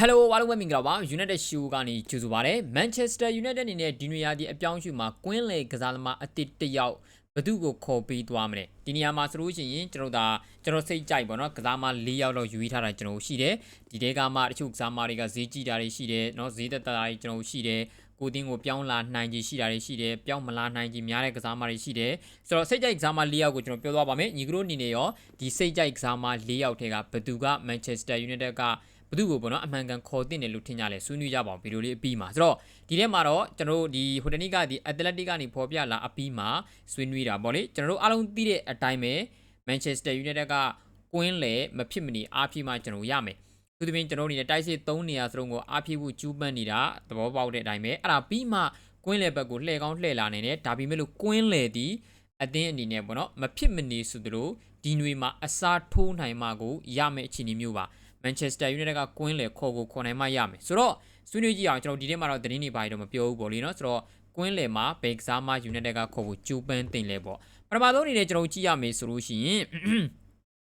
Hello အားလုံးပဲမင်္ဂလာပါ United Show ကနေကြိုဆိုပါရစေ Manchester United အနေနဲ့ဒီနေရာဒီအပြောင်းရွှေ့မှာ Queen လေကစားသမားအသစ်တစ်ယောက်ဘသူ့ကိုခေါ်ပေးသွားမလဲဒီနေရာမှာဆိုလို့ရှိရင်ကျွန်တော်ဒါကျွန်တော်စိတ်ကြိုက်ပေါ့နော်ကစားမ၄ယောက်လောက်ယူထားတာကျွန်တော်ရှိတယ်ဒီတဲကမှတချို့ကစားမတွေကဈေးကြည့်တာတွေရှိတယ်နော်ဈေးသက်တာတွေကျွန်တော်ရှိတယ်ကိုတင်းကိုပြောင်းလာနိုင်ခြင်းရှိတာတွေရှိတယ်ပြောင်းမလာနိုင်ခြင်းများတဲ့ကစားမတွေရှိတယ်ဆိုတော့စိတ်ကြိုက်ကစားမ၄ယောက်ကိုကျွန်တော်ပြောသွားပါမယ်ညီကတို့အနေနဲ့ရောဒီစိတ်ကြိုက်ကစားမ၄ယောက်ထဲကဘသူက Manchester United က သူ့ကိုပေါ့နော်အမှန်ကန်ခေါ်တင်တယ်လို့ထင်ကြလဲဆွေးနွေးကြပါအောင်ဗီဒီယိုလေးအပြီးမှာဆိုတော့ဒီထဲမှာတော့ကျွန်တော်တို့ဒီဟိုတနေ့ကဒီ Athletic ကနေဖော်ပြလာအပြီးမှာဆွေးနွေးတာပေါ့လေကျွန်တော်တို့အားလုံးသိတဲ့အတိုင်းပဲ Manchester United ကကွင်းလေမဖြစ်မနေအားဖြည့်မှကျွန်တော်ရမယ်သူတပင်းကျွန်တော်တို့နေတဲ့တိုက်စစ်3နေရာစလုံးကိုအားဖြည့်ဖို့ကျူးပန်းနေတာသဘောပေါက်တဲ့အတိုင်းပဲအဲ့ဒါပြီးမှကွင်းလေဘက်ကိုလှည့်ကောင်းလှည့်လာနေတယ်ဒါပေမဲ့လို့ကွင်းလေဒီအသင်းအနေနဲ့ပေါ့နော်မဖြစ်မနေဆိုသလိုဒီຫນွေမှာအစားထိုးနိုင်မှကိုရမယ့်အခြေအနေမျိုးပါ Manchester United ကကွင်းလေခေါ်ကိုခေါ်နိုင်မှရမယ်ဆိုတော့ဆွေးနွေးကြည့်အောင်ကျွန်တော်ဒီထဲမှာတော့သတင်းတွေပါတော့မပြောဘူးပေါ့လေနော်ဆိုတော့ကွင်းလေမှာဘယ်ကစားမ United ကခေါ်ဖို့ကြိုးပမ်းတင်လဲပေါ့ပထမဆုံးအနေနဲ့ကျွန်တော်ကြည့်ရမယ်ဆိုလို့ရှိရင်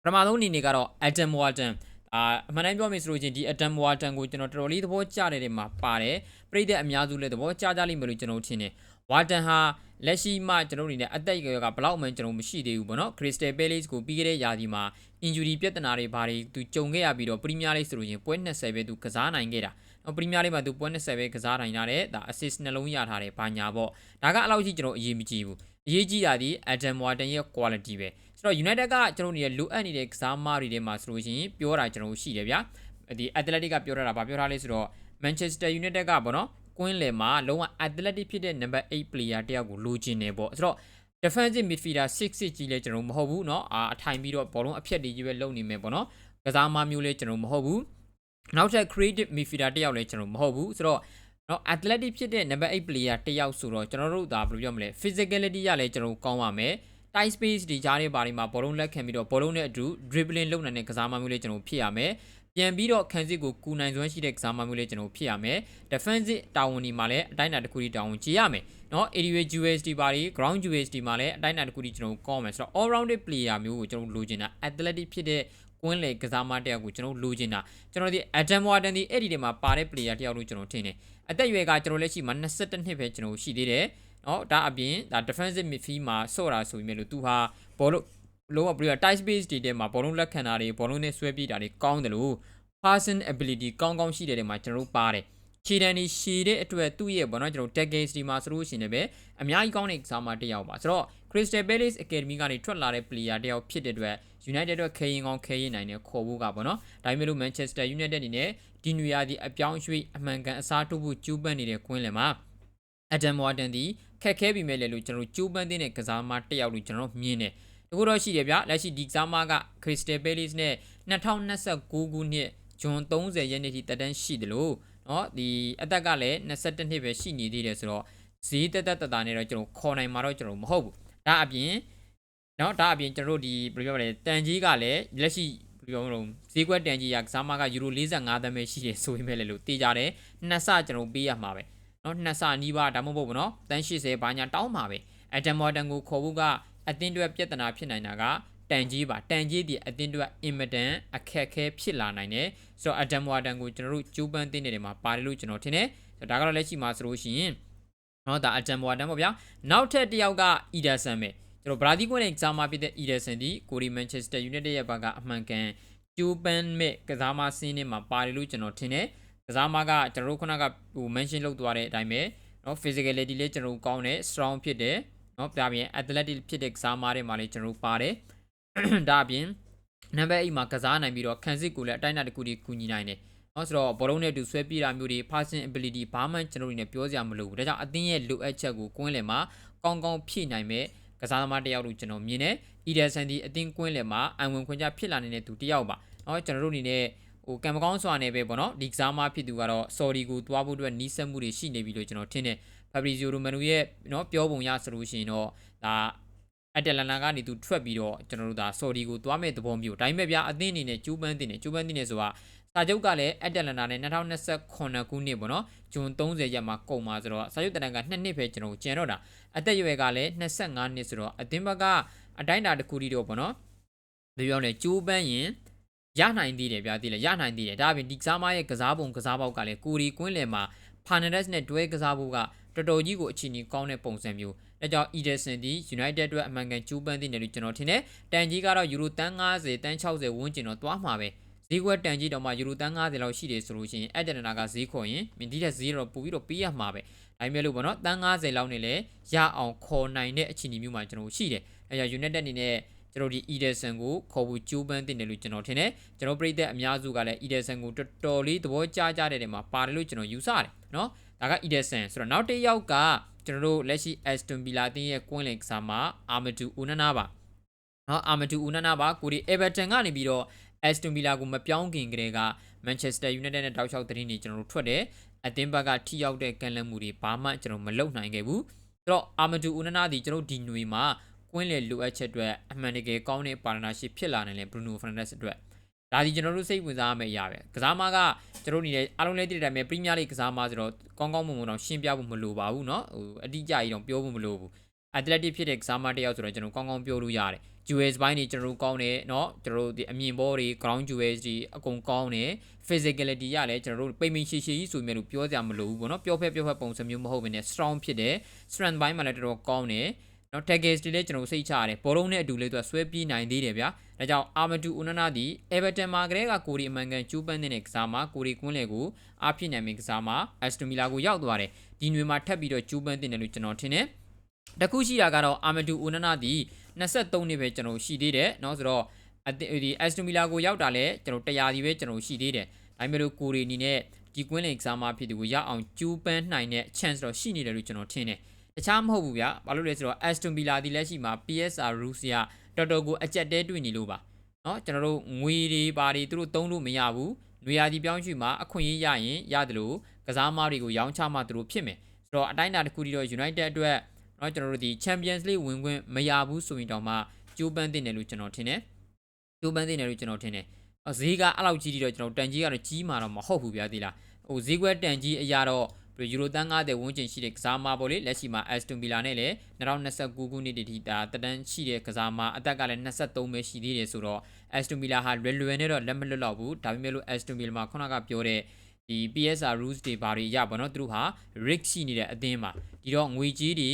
ပထမဆုံးအနေနဲ့ကတော့ Adam Wharton အာအမှန်တိုင်းပြောမယ်ဆိုလို့ချင်းဒီ Adam Wharton ကိုကျွန်တော်တော်တော်လေးသဘောကျတဲ့နေမှာပါတယ်ပြည်သက်အများစုလည်းသဘောကျကြလိမ့်မယ်လို့ကျွန်တော်ထင်တယ် Wharton ဟာလက်ရှိမှကျွန်တော်အနေနဲ့အသက်အရွယ်ကဘလောက်မှကျွန်တော်မရှိသေးဘူးပေါ့နော် Crystal Palace ကိုပြီးခဲ့တဲ့ရာသီမှာ injury ပြဿနာတွေဘာတွေသူကြုံခဲ့ရပြီးတော့ Premier League ဆိုလို့ရင်ပွဲ20ပဲသူကစားနိုင်ခဲ့တာနော် Premier League မှာသူပွဲ20ပဲကစားနိုင်တာတဲ့ဒါ assist နှလုံးရထားတယ်ဘာညာပေါ့ဒါကအလောက်ကြီးကျွန်တော်အရေးမကြီးဘူး အရေးကြီးတာဒီ Adam Wharton ရဲ့ quality ပဲဆိုတော့ United ကကျွန်တော်နေလိုအပ်နေတဲ့ကစားမတွေထဲမှာဆိုလို့ရှိရင်ပြောတာကျွန်တော်ရှိတယ်ဗျာဒီ Athletic ကပြောထားတာဗာပြောထားလဲဆိုတော့ Manchester United ကပေါ့နော်ကွင်းလယ်မှာလုံးဝ athletic ဖြစ်တဲ့ number 8 player တယောက်ကိုလိုချင်နေပေါ့ဆိုတော့ defensive midfielder 6-6ကြီးလဲကျွန်တော်မဟုတ်ဘူးเนาะအာအထိုင်ပြီးတော့ဘောလုံးအဖြတ်တွေကြီးပဲလုံနေမယ်ပေါ့နော်ကစားမမျိုးလဲကျွန်တော်မဟုတ်ဘူးနောက်ထပ် creative midfielder တယောက်လဲကျွန်တော်မဟုတ်ဘူးဆိုတော့ နော် athletic ဖြစ်တဲ့ number 8 player တယောက်ဆိုတော့ကျွန်တော်တို့ဒါဘယ်လိုပြောမလဲ physicality ရလဲကျွန်တော်ကောင်းပါမယ် tight space ဒီကြားထဲပါတွေမှာဘောလုံးလက်ခံပြီးတော့ဘောလုံးနဲ့အတူ dribbling လုပ်နိုင်တဲ့ကစားမမျိုးလေးကျွန်တော်ဖြစ်ရမယ်ပြန်ပြီးတော့ခန်းစစ်ကိုကူနိုင်စွမ်းရှိတဲ့ကစားမမျိုးလေးကျွန်တော်ဖြစ်ရမယ် defensive တာဝန်ဒီမှာလည်းအတိုင်းအတာတစ်ခုထိတာဝန်ကြီးရမယ်เนาะ area USD ပါတွေ ground USD မှာလည်းအတိုင်းအတာတစ်ခုထိကျွန်တော်ကောင်းမယ်ဆိုတော့ all rounded player မျိုးကိုကျွန်တော်လိုချင်တာ athletic ဖြစ်တဲ့ ကွင်းလေကစားမတယောက်ကိုကျွန်တော်လိုချင်တာကျွန်တော်ဒီ Adam Warden ဒီအဲ့ဒီတွေမှာပါတဲ့ player တယောက်လို့ကျွန်တော်ထင်တယ်အသက်အရွယ်ကကျွန်တော်လက်ရှိမှာ22နှစ်ပဲကျွန်တော်ရှိသေးတယ်နော်ဒါအပြင်ဒါ defensive midfield မှာဆော့တာဆိုပေမဲ့လို့သူဟာဘောလုံးလုံးဝပြီးတော့ tight space တွေထဲမှာဘောလုံးလက်ခံတာတွေဘောလုံးနဲ့ဆွဲပြေးတာတွေကောင်းတယ်လို့ passing ability ကောင်းကောင်းရှိတဲ့နေရာမှာကျွန်တော်တို့ပါတယ် ခြေတန်းဒီရှည်တဲ့အတွက်သူ့ရဲ့ဘောနော်ကျွန်တော် tag games ဒီမှာဆိုလို့ရှိရင်လည်းအများကြီးကောင်းတဲ့ကစားမတစ်ယောက်ပါဆိုတော့ Crystal Palace Academy ကနေထွက်လာတဲ့ player တစ်ယောက်ဖြစ်တဲ့အတွက် United အတွက်ခဲရင်ကောင်းခဲရင်နိုင်တဲ့ခေါ်ဖို့ကပေါ့နော်ဒါပေမဲ့လို့ Manchester United အနေနဲ့ဒီနွေရာသီအပြောင်းရွှေ့အမှန်ကန်အစားထိုးဖို့ကြိုးပမ်းနေတဲ့ကွင်းလယ်မှာ Adam Wharton ဒီခက်ခဲပြီမဲ့လေလို့ကျွန်တော်ကြိုးပမ်းတဲ့ကစားမတစ်ယောက်လို့ကျွန်တော်မြင်တယ်တကူတော့ရှိတယ်ဗျလက်ရှိဒီကစားမက Crystal Palace နဲ့2029ခုနှစ်ဂျွန်30ရက်နေ့ထိတက်တန်းရှိတယ်လို့ เนาะဒီအသက်ကလည်း22နှစ်ပဲရှိနေသေးတယ်ဆိုတော့ဈေးတက်တက်တတာနဲ့တော့ကျွန်တော်ခေါ်နိုင်မှာတော့ကျွန်တော်မဟုတ်ဘူးဒါအပြင်เนาะဒါအပြင်ကျွန်တော်တို့ဒီဘယ်လိုပြောမလဲတန်ကြီးကလည်းလက်ရှိဘယ်လိုပြောမလဲဈေးကွက်တန်ကြီးရကစားမကယူရို45သန်းပဲရှိတယ်ဆိုပေမဲ့လည်းလို့တေးကြတယ်နှစ်ဆကျွန်တော်ပေးရမှာပဲเนาะနှစ်ဆနီးပါးဒါမှမဟုတ်ဘူးเนาะတန်း80ဘာညာတောင်းမှာပဲအဒမ်မော်တန်ကိုခေါ်ဖို့ကအသင်းတွေပြဿနာဖြစ်နိုင်တာကတ န်ကြီးပါတန်ကြီးဒီအသင်းတွေအင်မတန်အခက်ခဲဖြစ်လာနိုင်တယ်ဆိုတော့အဒမ်ဝါတန်ကိုကျွန်တော်တို့ကျိုးပန်းသိနေတယ်မှာပါတယ်လို့ကျွန်တော်ထင်တယ်ဆိုတော့ဒါကတော့လက်ရှိမှာဆိုလို့ရှိရင်နော်ဒါအဒမ်ဝါတန်ပေါ့ဗျာနောက်ထပ်တစ်ယောက်ကအီဒါဆန်ပဲကျွန်တော်ဘရာဇီးကွင်းရဲ့ exam မှာဖြစ်တဲ့အီဒါဆန်ဒီကိုရီမန်ချက်စတာယူနိုက်တက်ရဲ့ဘက်ကအမှန်ကန်ကျိုးပန်းမဲ့ကစားမစင်းနေမှာပါတယ်လို့ကျွန်တော်ထင်တယ်ကစားမကကျွန်တော်တို့ခုနကဟို mention လုပ်သွားတဲ့အတိုင်းပဲနော် physicality လေးကျွန်တော်ကောင်းတယ် strong ဖြစ်တယ်နော်ပြပြရင် athletic ဖြစ်တဲ့ကစားမတွေမှာလည်းကျွန်တော်ပါတယ် ဒါအပြင်နံပါတ်8မှာကစားနိုင်ပြီးတော့ခံစစ်ကိုလည်းအတိုင်းအတာတစ်ခုတည်းကူညီနိုင်တယ်။နော်ဆိုတော့ဘောလုံးနဲ့တူဆွဲပြေးတာမျိုးတွေ passing ability ဘာမှကျွန်တော်တို့နေပြောစရာမလိုဘူး။ဒါကြောင့်အသင်းရဲ့လိုအပ်ချက်ကိုကွင်းလယ်မှာကောင်းကောင်းဖြည့်နိုင်မဲ့ကစားသမားတစ်ယောက်လို့ကျွန်တော်မြင်တယ်။ Ederson ဒီအသင်းကွင်းလယ်မှာအံဝင်ခွင့်ကြဖြစ်လာနေတဲ့သူတစ်ယောက်ပါ။နော်ကျွန်တော်တို့အနေနဲ့ဟိုကံမကောင်းစွာနဲ့ပဲပေါ့နော်ဒီကစားမဖြစ်သူကတော့ sorry ကိုတွားဖို့အတွက်နီးစပ်မှုတွေရှိနေပြီလို့ကျွန်တော်ထင်တယ်။ Fabrizio Romano ရဲ့နော်ပြောပုံရဆိုလို့ရှိရင်တော့ဒါ အတလန်နာကနေသူထွက်ပြီးတော့ကျွန်တော်တို့ဒါဆော်ဒီကိုသွားမဲ့သဘောမျိုးဒါပေမဲ့ဗျာအသင်းအနေနဲ့ကျူးပန်းတင်နေကျူးပန်းတင်နေဆိုတာစာချုပ်ကလည်းအတလန်နာနဲ့2028ခုနှစ်ပေါ့နော်ဂျွန်30ရက်မှာကုန်မှာဆိုတော့စာချုပ်တန်က2နှစ်ပဲကျွန်တော်ကျန်တော့တာအသက်အရွယ်ကလည်း25နှစ်ဆိုတော့အသင်းဘက်ကအတိုင်းအတာတစ်ခုတည်းတော့ပေါ့နော်ဒီပြောနေကျူးပန်းရင်ရနိုင်သေးတယ်ဗျာသိလားရနိုင်သေးတယ်ဒါအပြင်ဒီကစားမရဲ့ကစားပုံကစားပေါက်ကလည်းကိုရီကွင်းလယ်မှာ Fernandes နဲ့တွဲကစားဖို့ကတော်တော်ကြီးကိုအချိန်ကြီးကောင်းတဲ့ပုံစံမျိုး ဒါကြောင့် Ederson ဒီ United အတွက်အမှန်ကန်ကျူးပန်းတဲ့နယ်လို့ကျွန်တော်ထင်တယ်တန်ကြီးကတော့ယူရိုတန်း90တန်း60ဝန်းကျင်တော့တွားမှာပဲဈေးကွက်တန်ကြီးတော့မှယူရိုတန်း90လောက်ရှိတယ်ဆိုလို့ရှိရင်အဲ့တနာကဈေးခေါ်ရင်မင်းဒီတဲ့ဈေးတော့ပို့ပြီးတော့ပေးရမှာပဲဒါပေမဲ့လို့ပေါ့နော်တန်း90လောက်နဲ့လည်းရအောင်ခေါ်နိုင်တဲ့အခြေအနေမျိုးမှာကျွန်တော်ရှိတယ်အဲကြောင့် United အနေနဲ့ကျွန်တော်ဒီ Ederson ကိုခေါ်ဖို့ကြိုးပမ်းတင်တယ်လို့ကျွန်တော်ထင်တယ်ကျွန်တော်ပြည်သက်အများစုကလည်း Ederson ကိုတော်တော်လေးသဘောကျကြတဲ့နေရာမှာပါတယ်လို့ကျွန်တော်ယူဆတယ်နော်ဒါက Ederson ဆိုတော့နောက်တစ်ယောက်က ကျွန်တော်တို့လက်ရှိ Aston Villa တင်းရဲ့ကွင်းလင်ကစားမှာ Amadou Onana ပါနော် Amadou Onana ပါကိုဒီ Everton ကနေပြီးတော့ Aston Villa ကိုမပြောင်းခင်ကတည်းက Manchester United နဲ့တောက်လျှောက်သတင်းတွေကျွန်တော်တို့ထွက်တယ်အသင်းဘက်ကထိရောက်တဲ့ကန်လန့်မှုတွေဘာမှကျွန်တော်မလုပ်နိုင်ခဲ့ဘူးဆိုတော့ Amadou Onana ဒီကျွန်တော်ဒီຫນွေမှာကွင်းလေလိုအပ်ချက်အတွက်အမှန်တကယ်ကောင်းတဲ့ပါတနာရှိဖြစ်လာနိုင်တယ် Bruno Fernandes အတွက် ဒါဒီကျွန်တော်တို့စိတ်ဝင်စားရမယ့်အရာပဲကစားမကကျွန်တော်အနေနဲ့အားလုံးလည်းသိတဲ့အတိုင်းပဲ Premier League ကစားမဆိုတော့ကောင်းကောင်းမွန်မွန်တော့ရှင်းပြဖို့မလိုပါဘူးเนาะဟိုအတိအကျကြီးတော့ပြောဖို့မလိုဘူး athletic ဖြစ်တဲ့ကစားမတစ်ယောက်ဆိုတော့ကျွန်တော်ကောင်းကောင်းပြောလို့ရတယ် jewels ဘိုင်းတွေကျွန်တော်တို့ကောင်းတယ်เนาะကျွန်တော်တို့ဒီအမြင်ဘောတွေ ground jewels တွေအကုန်ကောင်းတယ် physicality ရလည်းကျွန်တော်တို့ပိတ်မိရှိရှိကြီးဆိုမြဲလို့ပြောကြမလို့ဘူးပေါ့နော်ပြောဖက်ပြောဖက်ပုံစံမျိုးမဟုတ်ဘဲနဲ့ strong ဖြစ်တယ် strength ဘိုင်းမှာလည်းတော်တော်ကောင်းတယ် နော် taggers တွေလည်းကျွန်တော်စိတ်ချရတယ်ဘောလုံးနဲ့အတူလေးသူကဆွဲပြေးနိုင်သေးတယ်ဗျာဒါကြောင့် Armadu Onana ဒီ Everton မှာကလေးကကိုရီအမှန်ကန်ကျူးပန်းတဲ့ကစားမှာကိုရီကွင်းလေကိုအားဖြစ်နိုင်မယ့်ကစားမှာ Aston Villa ကိုရောက်သွားတယ်ဒီညွေမှာထပ်ပြီးတော့ကျူးပန်းတင်တယ်လို့ကျွန်တော်ထင်တယ်တခုရှိတာကတော့ Armadu Onana ဒီ23နှစ်ပဲကျွန်တော်ရှိသေးတယ်เนาะဆိုတော့အဒီ Aston Villa ကိုရောက်တာလဲကျွန်တော်100ဒီပဲကျွန်တော်ရှိသေးတယ်ဒါပေမဲ့လို့ကိုရီအနေနဲ့ဒီကွင်းလေကစားမှာဖြစ်သူကိုရအောင်ကျူးပန်းနိုင်တဲ့ chance တော့ရှိနေတယ်လို့ကျွန်တော်ထင်တယ် တခြားမဟုတ်ဘူးဗျာဘာလို့လဲဆိုတော့ Aston Villa ဒီလက်ရှိမှာ PSR Russia တော်တော်ကိုအကြက်တဲတွေ့နေလို့ပါเนาะကျွန်တော်တို့ငွေတွေဘာတွေသူတို့သုံးလို့မရဘူးနွေရာသီပြောင်းရွှေ့မှာအခွင့်အရေးရရင်ရတယ်လို့ကစားမားတွေကိုရောင်းချမှသူတို့ဖြစ်မယ်ဆိုတော့အတိုင်းအတာတစ်ခုတည်းတော့ United အတွက်เนาะကျွန်တော်တို့ဒီ Champions League ဝင်ခွင့်မရဘူးဆိုရင်တောင်မှကြိုးပမ်းတင်တယ်လို့ကျွန်တော်ထင်တယ်ကြိုးပမ်းတင်တယ်လို့ကျွန်တော်ထင်တယ်ဈေးကအဲ့လောက်ကြီးပြီးတော့ကျွန်တော်တန်ကြီးကတော့ကြီးမှာတော့မဟုတ်ဘူးဗျာဒီလားဟိုဈေးကွက်တန်ကြီးအရာတော့ ပြီးယူရိုတန်း90ဝန်းကျင်ရှိတဲ့ကစားမပေါ့လေလက်ရှိမှာ Aston Villa နဲ့လည်း2029ခုနှစ်တည်းဒါတတန်းရှိတဲ့ကစားမအသက်ကလည်း23ပဲရှိသေးတယ်ဆိုတော့ Aston Villa ဟာလွယ်လွယ်နဲ့တော့လက်မလွတ်တော့ဘူးဒါပေမဲ့လို့ Aston Villa မှာခုနကပြောတဲ့ဒီ PSR rules တွေဘာတွေရပါတော့သူတို့ဟာ risk ရှိနေတဲ့အသင်းမှာဒီတော့ငွေကြီးတွေ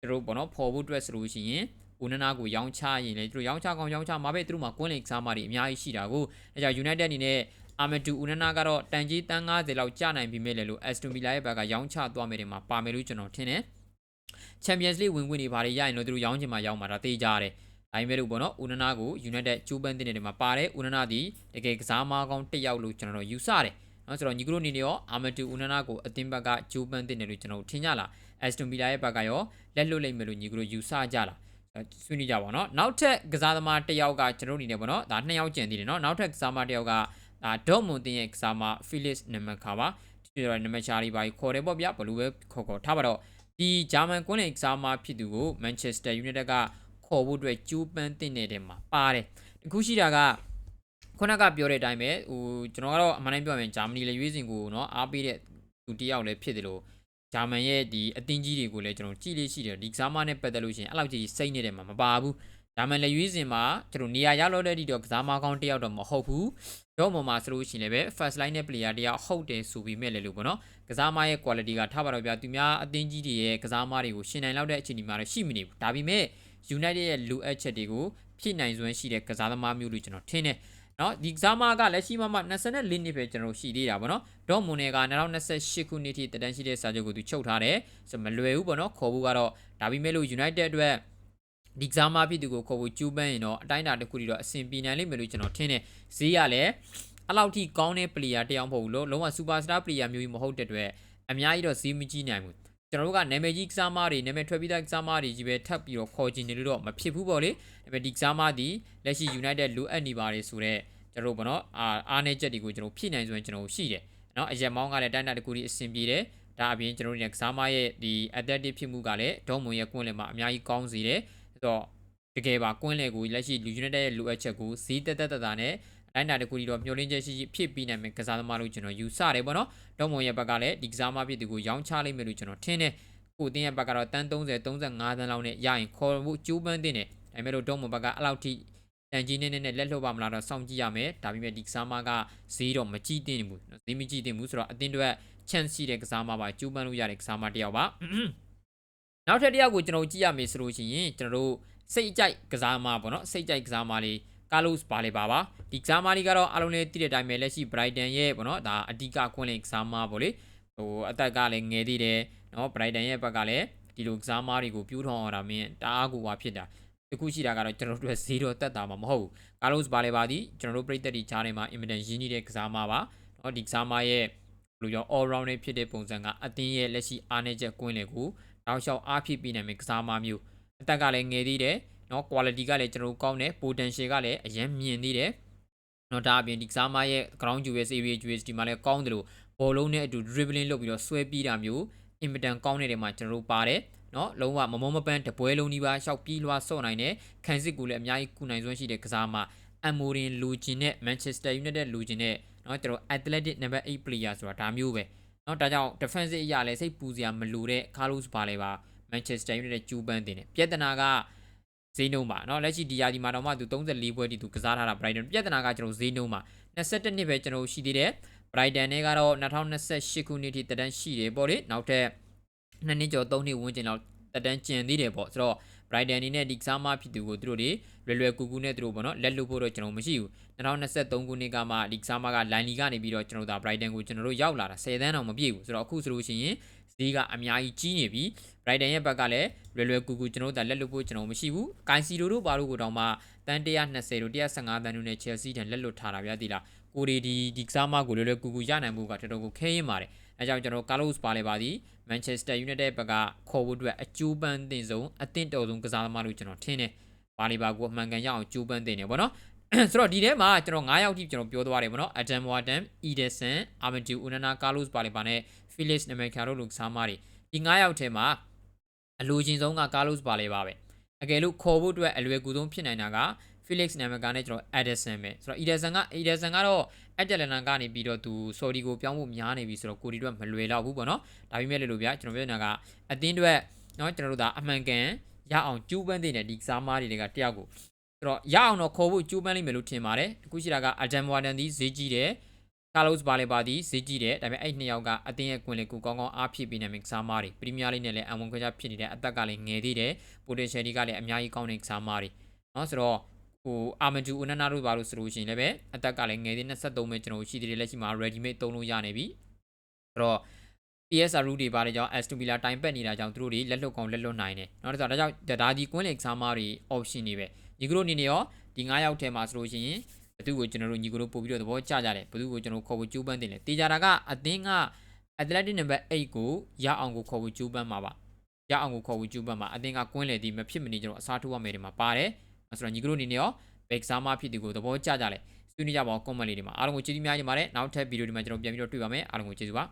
သူတို့ပေါ့နော်ဖော်ဖို့အတွက်ဆိုလို့ရှိရင်ဦးနနာကိုရောင်းချရင်လေသူတို့ရောင်းချကောင်းရောင်းချမှာပဲသူတို့မှာကွင်းလင်ကစားမတွေအများကြီးရှိတာကိုအဲကြောင့် United အနေနဲ့ အာမတူဦးနနာကတော့တန်ကြီးတန်း90လောက်ကျနိုင်ပြီမဲ့လေလို့ Aston Villa ရဲ့ဘက်ကရောင်းချသွားမယ်တယ်မှာပါမယ်လို့ကျွန်တော်ထင်တယ် Champions League ဝင်ခွင့်တွေဘာတွေရရင်တော့သူတို့ရောင်းချင်မှရောင်းမှာဒါသိကြရတယ်ဒါပေမဲ့လို့ပေါ့နော်ဦးနနာကို United ကျိုးပန်းတင်တယ်မှာပါတယ်ဦးနနာဒီတကယ်ကစားမကောင်းတစ်ယောက်လို့ကျွန်တော်တို့ယူဆတယ်နော်ဆိုတော့ညီကတို့အနေနဲ့ရောအာမတူဦးနနာကိုအသင်းဘက်ကကျိုးပန်းတင်တယ်လို့ကျွန်တော်တို့ထင်ကြလား Aston Villa ရဲ့ဘက်ကရောလက်လွတ်လိုက်မယ်လို့ညီကတို့ယူဆကြလားဆွေးနွေးကြပါတော့နောက်ထပ်ကစားသမားတစ်ယောက်ကကျွန်တော်အနေနဲ့ပေါ့နော်ဒါနှစ်ယောက်ကျန်သေးတယ်နော်နောက်ထပ်ကစားသမားတစ်ယောက်က ဒါဒေါ့မွန်တင်ရဲ့ကစားသမား Felix Nemanja ပါဒီတော့ Nemanja လေးပါခေါ်တယ်ပေါ့ဗျာဘယ်လိုပဲခေါ်ခေါ်ထားပါတော့ဒီဂျာမန်ကွန်းလင်ကစားသမားဖြစ်သူကို Manchester United ကခေါ်ဖို့အတွက်ကျူးပန်းတင်နေတဲ့မှာပါတယ်တခုရှိတာကခုနကပြောတဲ့အတိုင်းပဲဟိုကျွန်တော်ကတော့အမှန်တိုင်းပြောရင်ဂျာမနီလေရွေးစင်ကိုเนาะအားပေးတဲ့သူတယောက်လည်းဖြစ်တယ်လို့ဂျာမန်ရဲ့ဒီအတင်းကြီးတွေကိုလည်းကျွန်တော်ကြည့်လေးရှိတယ်ဒီကစားမနဲ့ပတ်သက်လို့ရှိရင်အဲ့လောက်ကြီးစိတ်နေတဲ့မှာမပါဘူး ဂျာမန်လက်ရွေးစင်မှာကျွန်တော်နေရာရောက်လို့တဲ့ဒီတော့ကစားမကောင်းတယောက်တော့မဟုတ်ဘူးတော့မှမှာဆိုလို့ရှိရင်လည်းပဲ first line နဲ့ player တယောက်ဟုတ်တယ်ဆိုပြီးမဲ့လေလို့ပေါ့နော်ကစားမရဲ့ quality ကထားပါတော့ဗျာသူများအတင်းကြီးတွေရဲ့ကစားမတွေကိုရှင်နိုင်လောက်တဲ့အခြေအနေမှာတော့ရှိမနေဘူးဒါပေမဲ့ United ရဲ့လိုအပ်ချက်တွေကိုဖြည့်နိုင်စွမ်းရှိတဲ့ကစားသမားမျိုးလို့ကျွန်တော်ထင်တယ်နော်ဒီကစားမကလက်ရှိမှမှ24နှစ်ပဲကျွန်တော်ရှိသေးတာပေါ့နော်ဒေါ့မွန်နယ်က2028ခုနှစ်ထိတန်းရှိတဲ့စာချုပ်ကိုသူချုပ်ထားတယ်ဆိုမလွယ်ဘူးပေါ့နော်ခေါ်ဖို့ကတော့ဒါပေမဲ့လို့ United အတွက် ဒီကစားမဖြစ်သူကိုခေါ်ဖို့ကျူးပန်းရင်တော့အတိုင်းအတာတစ်ခုတည်းတော့အဆင်ပြေနိုင်လိမ့်မယ်လို့ကျွန်တော်ထင်တယ်ဈေးကလည်းအလောက်ထိကောင်းတဲ့ player တယောက်မဟုတ်ဘူးလို့လုံးဝ superstar player မျိုးကြီးမဟုတ်တဲ့အတွက်အများကြီးတော့ဈေးမကြီးနိုင်ဘူးကျွန်တော်တို့ကနာမည်ကြီးကစားမတွေနာမည်ထွက်ပြီးသားကစားမတွေကြီးပဲထပ်ပြီးတော့ခေါ်ချင်တယ်လို့တော့မဖြစ်ဘူးပေါ့လေဒါပေမဲ့ဒီကစားမဒီလက်ရှိ United လိုအပ်နေပါတယ်ဆိုတော့ကျွန်တော်တို့ဘောနော်အာအားနေချက်တွေကိုကျွန်တော်ဖြည့်နိုင်ဆိုရင်ကျွန်တော်ရှိတယ်နော်အရက်မောင်းကလည်းတိုင်းတာတကူကြီးအဆင်ပြေတယ်ဒါအပြင်ကျွန်တော်တို့ကစားမရဲ့ဒီ adaptive ဖြစ်မှုကလည်းဒေါမွန်ရဲ့ကွင်းလယ်မှာအများကြီးကောင်းစေတယ်ဆို တော့တကယ်ပါကွင်းလယ်ကိုလက်ရှိ United ရဲ့လိုအပ်ချက်ကိုဈေးတက်တက်တတာနဲ့အတိုင်းတာတကူကြီးတော့မျှော်လင့်ချက်ရှိရှိဖြစ်ပြီးနိုင်မယ်ကစားသမားလို့ကျွန်တော်ယူဆတယ်ပေါ့နော်ဒေါမွန်ရဲ့ဘက်ကလည်းဒီကစားမဖြစ်သူကိုရောင်းချလိုက်မယ်လို့ကျွန်တော်ထင်တယ်ကိုတင်းရဲ့ဘက်ကတော့တန်း30 35တန်းလောက်နဲ့ရရင်ခေါ်ဖို့ကျိုးပန်းတင်တယ်ဒါပေမဲ့လို့ဒေါမွန်ဘက်ကအဲ့လောက်ထိတန်ကြီးနေနဲ့လက်လှုပ်ပါမလားတော့စောင့်ကြည့်ရမယ်ဒါပေမဲ့ဒီကစားမကဈေးတော့မကြည့်သင့်ဘူးနော်ဈေးမကြည့်သင့်ဘူးဆိုတော့အတင်းတွေ chance ရှိတဲ့ကစားမပါကျူးပန်းလို့ရတဲ့ကစားမတစ်ယောက်ပါ နောက်ထပ်တစ်ယောက်ကိုကျွန်တော်ကြည့်ရမယ်ဆိုလို့ရှိရင်ကျွန်တော်တို့စိတ်အကြိုက်ကစားမပေါ့နော်စိတ်ကြိုက်ကစားမလေးကာလုစ်ပါလေပါပါဒီကစားမလေးကတော့အားလုံးလည်းသိတဲ့အတိုင်းပဲလက်ရှိ Brighton ရဲ့ပေါ့နော်ဒါအဓိကကွင်းလင်ကစားမပေါ့လေဟိုအသက်ကလည်းငယ်သေးတယ်နော် Brighton ရဲ့ဘက်ကလည်းဒီလိုကစားမတွေကိုပြူးထောင်အောင်တာမင်းတအားကိုဝါဖြစ်တာတခုရှိတာကတော့ကျွန်တော်တို့ဇီရိုတက်တာမှာမဟုတ်ဘူးကာလုစ်ပါလေပါဒီကျွန်တော်တို့ပြည်သက်ဒီချားထဲမှာအင်မတန်ရင်းနှီးတဲ့ကစားမပါနော်ဒီကစားမရဲ့ဘယ်လိုရော all round နဲ့ဖြစ်တဲ့ပုံစံကအတင်းရဲ့လက်ရှိအားနည်းချက်ကွင်းလေကို တောက်လျှောက်အားဖြစ်ပြီးနိုင်မယ့်ကစားမမျိုးအသက်ကလည်းငယ်သေးတယ်နော် quality ကလည်းကျွန်တော်တို့ကောင်းတယ် potential ကလည်းအရင်မြင်သေးတယ်နော်ဒါအပြင်ဒီကစားမရဲ့ ground US area US ဒီမှာလည်းကောင်းတယ်လို့ဘောလုံးနဲ့အတူ dribbling လုပ်ပြီးတော့ဆွဲပြီးတာမျိုးအင်မတန်ကောင်းတဲ့နေရာမှာကျွန်တော်တို့ပါတယ်နော်လုံးဝမမောမပန်းတပွဲလုံးကြီးပါရှောက်ပြီးလွှားဆော့နိုင်တဲ့ခံစစ်ကူလည်းအများကြီးကူနိုင်စွမ်းရှိတဲ့ကစားမအမ်မိုရင်လူဂျင်နဲ့ Manchester United လူဂျင်နဲ့နော်ကျွန်တော် Athletic number 8 player ဆိုတာဒါမျိုးပဲ နော်ဒါကြောင့် defensive အရာလည်းစိတ်ပူစရာမလိုတဲ့ Carlos ပါလေပါ Manchester United ကျူးပန်းတင်တယ်ပြဿနာကဈေးနှုန်းပါเนาะလက်ရှိဒီယာဒီမှာတော့မှသူ34ပွဲတိသူကစားထားတာ Brighton ပြဿနာကကျွန်တော်ဈေးနှုန်းပါ21နှစ်ပဲကျွန်တော်ရှိသေးတယ် Brighton နဲ့ကတော့2028ခုနှစ်ထိတက်တန်းရှိတယ်ပေါ့လေနောက်ထပ်နှစ်နှစ်ကျော်3နှစ်ဝန်းကျင်လောက်တက်တန်းကျန်သေးတယ်ပေါ့ဆိုတော့ Brighton အနေနဲ့ဒီကစားမဖြစ်သူကိုသူတို့တွေလွယ်လွယ်ကူကူနဲ့သူတို့ပေါ့နော်လက်လွတ်ဖို့တော့ကျွန်တော်မရှိဘူး2023ခုနှစ်ကမှဒီကစားမကလိုင်လီကနေပြီးတော့ကျွန်တော်ဒါ Brighton ကိုကျွန်တော်တို့ရောက်လာတာ10သန်းတောင်မပြည့်ဘူးဆိုတော့အခုဆိုလို့ရှိရင်ဈေးကအများကြီးကြီးနေပြီ Brighton ရဲ့ဘက်ကလည်းလွယ်လွယ်ကူကူကျွန်တော်တို့ဒါလက်လွတ်ဖို့ကျွန်တော်မရှိဘူး။ Kaisi တို့တို့ဘာလို့ကိုတောင်မှတန်120တို့115တန်တို့နဲ့ Chelsea တန်လက်လွတ်ထားတာဗျာဒီလား။ကိုဒီဒီဒီကစားမကိုလွယ်လွယ်ကူကူရနိုင်မှုကတော်တော်ကိုခဲရင်ပါတယ်။ အဲကြောင့်ကျွန်တော် Carlos ပါလေပါသည် Manchester United ဘက်ကခေါ်ဖို့အတွက်အကျိုးပန်းတင်ဆုံးအသင့်တော်ဆုံးကစားသမားလို့ကျွန်တော်ထင်တယ်။ပါလီပါကိုအမှန်ကန်ရအောင်ကျိုးပန်းတင်တယ်ပေါ့နော်။ဆိုတော့ဒီထဲမှာကျွန်တော်9ယောက်ထိကျွန်တော်ပြောသွားတယ်ပေါ့နော် Adam Warden, Ederson, Amadou Onana, Carlos Baleba နဲ့ Felix Nemecha တို့လူကစားမတွေဒီ9ယောက်ထဲမှာအလိုချင်ဆုံးက Carlos Baleba ပဲအကယ်လို့ခေါ်ဖို့အတွက်အလွယ်ကူဆုံးဖြစ်နိုင်တာက Felix နာမည်ကနဲ့ကျွန်တော် Edison ပဲဆိုတော့ Edison က Edison ကတော့ Atlanta ကနေပြီးတော့သူ Saudi ကိုပြောင်းဖို့များနေပြီဆိုတော့ကိုဒီတော့မလွယ်တော့ဘူးပေါ့နော်ဒါပေမဲ့လည်းလို့ဗျာကျွန်တော်ပြောနေတာကအသင်းတွေနော်ကျွန်တော်တို့ကအမှန်ကန်ရအောင်ကျူးပန်းတဲ့ဒီကစားမားတွေကတယောက်ကိုဆိုတော့ရအောင်တော့ခေါ်ဖို့ကျူးပန်းလိမ့်မယ်လို့ထင်ပါတယ်အခုရှိတာက Adam Warden ဒီဈေးကြီးတယ် Carlos Bale ပါသည်ဈေးကြီးတယ်ဒါပေမဲ့အဲ့နှစ်ယောက်ကအသင်းရဲ့ကွင်လေကိုကောင်းကောင်းအားဖြစ်ပြီးနေမယ့်ကစားမားတွေပရီးမီးယားလိနဲ့လည်းအံဝင်ခွဲခြားဖြစ်နေတဲ့အသက်ကလည်းငယ်သေးတယ် potential တွေကလည်းအများကြီးကောင်းတဲ့ကစားမားတွေနော်ဆိုတော့ ဟိုအာမဂျူအနနာတို့ဘာလို့ဆိုလို့ရှိရင်လည်းပဲအသက်ကလည်းငယ်သေး23ပဲကျွန်တော်ရှိသေးတယ်လက်ရှိမှာ ready made သုံးလို့ရနေပြီဆိုတော့ PSR route တွေပါတဲ့ကြောင့် S2 Villa တိုင်ပတ်နေတာကြောင့်သူတို့တွေလက်လွတ်ကောင်းလက်လွတ်နိုင်တယ်။နောက်တစ်ခါဒါကြောင့်ဒါဒီကွင်းလေကစားမားတွေ option တွေပဲညီကတို့အနေနဲ့ရောဒီ9ယောက်ထဲမှာဆိုလို့ရှိရင်ဘသူကိုကျွန်တော်တို့ညီကတို့ပို့ပြီးတော့သဘောကျကြတယ်ဘသူကိုကျွန်တော်ခေါ်ဖို့ကြိုးပမ်းတင်တယ်တေချာတာကအသင်းက Athletic number 8ကိုရအောင်ကိုခေါ်ဖို့ကြိုးပမ်းမှာပါရအောင်ကိုခေါ်ဖို့ကြိုးပမ်းမှာအသင်းကကွင်းလေဒီမဖြစ်မနေကျွန်တော်အစားထိုးရမယ်ဒီမှာပါတယ် ဆိုတော့ညီကတို့အနေနဲ့ရောဘယ်ကစားမဖြစ်ဒီကိုသဘောကျကြလဲဆွေးနွေးကြပါဦး comment လေးတွေမှာအားလုံးကိုကျေးဇူးများကြီးပါတယ်နောက်ထပ်ဗီဒီယိုဒီမှာကျွန်တော်ပြန်ပြီးတော့တွေ့ပါမယ်အားလုံးကိုကျေးဇူးပါ